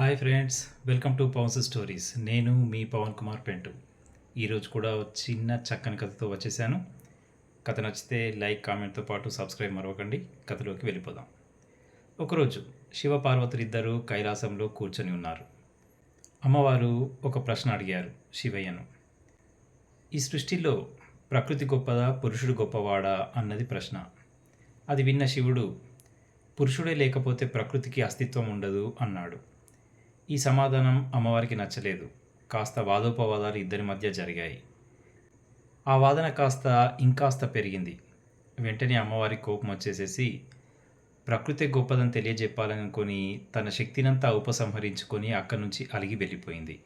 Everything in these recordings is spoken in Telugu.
Hi friends welcome to Pawan's stories. నేను మీ పవన్ కుమార్ పెంటు. ఈరోజు కూడా చిన్న చక్కని కథతో వచ్చేసాను. కథ నచ్చితే లైక్ కామెంట్తో పాటు సబ్స్క్రైబ్ మరవకండి. కథలోకి వెళ్ళిపోదాం. ఒకరోజు శివ పార్వతులు ఇద్దరు కైలాసంలో కూర్చొని ఉన్నారు. అమ్మవారు ఒక ప్రశ్న అడిగారు శివయ్యను. ఈ సృష్టిలో ప్రకృతి గొప్పదా పురుషుడు గొప్పవాడా అన్నది ప్రశ్న. అది విన్న శివుడు పురుషుడే లేకపోతే ప్రకృతికి అస్తిత్వం ఉండదు అన్నాడు. ఈ సమాధానం అమ్మవారికి నచ్చలేదు. కాస్త వాదోపవాదాలు ఇద్దరి మధ్య జరిగాయి. ఆ వాదన కాస్త ఇంకాస్త పెరిగింది. వెంటనే అమ్మవారి కోపం వచ్చేసేసి ప్రకృతి గొప్పదని తెలియజెప్పాలనుకొని తన శక్తినంతా ఉపసంహరించుకొని అక్కడి నుంచి అలిగి వెళ్ళిపోయింది.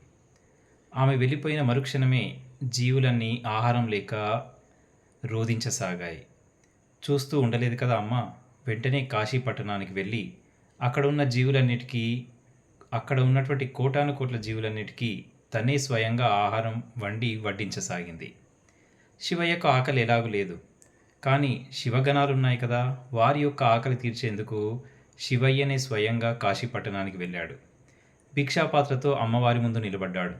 ఆమె వెళ్ళిపోయిన మరుక్షణమే జీవులన్నీ ఆహారం లేక రోధించసాగాయి. చూస్తూ ఉండలేదు కదా అమ్మ! వెంటనే కాశీ పట్టణానికి వెళ్ళి అక్కడ ఉన్న జీవులన్నిటికీ అక్కడ ఉన్నటువంటి కోటాను కోట్ల జీవులన్నిటికీ తనే స్వయంగా ఆహారం వండి వడ్డించసాగింది. శివయ్యకు ఆకలి ఎలాగూ లేదు. కానీ శివగణాలున్నాయి కదా వారి యొక్క ఆకలి తీర్చేందుకు శివయ్యనే స్వయంగా కాశీ పట్టణానికి వెళ్ళాడు. భిక్షాపాత్రతో అమ్మవారి ముందు నిలబడ్డాడు.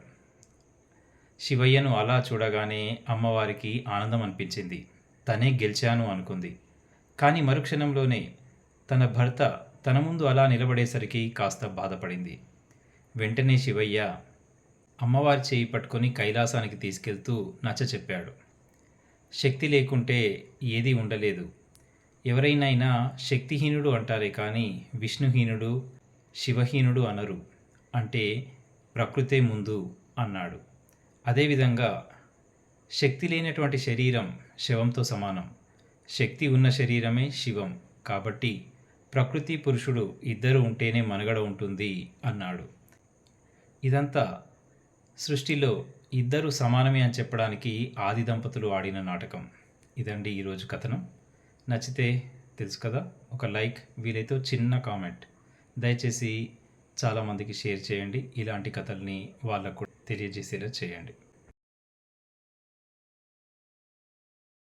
శివయ్యను అలా చూడగానే అమ్మవారికి ఆనందం అనిపించింది. తనే గెలిచాను అనుకుంది. కానీ మరుక్షణంలోనే తన భర్త తన ముందు అలా నిలబడేసరికి కాస్త బాధపడింది. వెంటనే శివయ్య అమ్మవారి చేయి పట్టుకొని కైలాసానికి తీసుకెళ్తూ నచ్చ చెప్పాడు. శక్తి లేకుంటే ఏదీ ఉండలేదు. ఎవరైనా శక్తిహీనుడు అంటారే కానీ విష్ణుహీనుడు శివహీనుడు అనరు. అంటే ప్రకృతే ముందు అన్నాడు. అదేవిధంగా శక్తి లేనటువంటి శరీరం శవంతో సమానం. శక్తి ఉన్న శరీరమే శివం కాబట్టి ప్రకృతి పురుషుడు ఇద్దరు ఉంటేనే మనుగడ ఉంటుంది అన్నాడు. ఇదంతా సృష్టిలో ఇద్దరు సమానమే అని చెప్పడానికి ఆది దంపతులు ఆడిన నాటకం. ఇదండి ఈరోజు కథనం. నచ్చితే తెలుసు కదా ఒక లైక్ వీలైతే చిన్న కామెంట్. దయచేసి చాలామందికి షేర్ చేయండి. ఇలాంటి కథల్ని వాళ్ళకు తెలియజేసేలా చేయండి.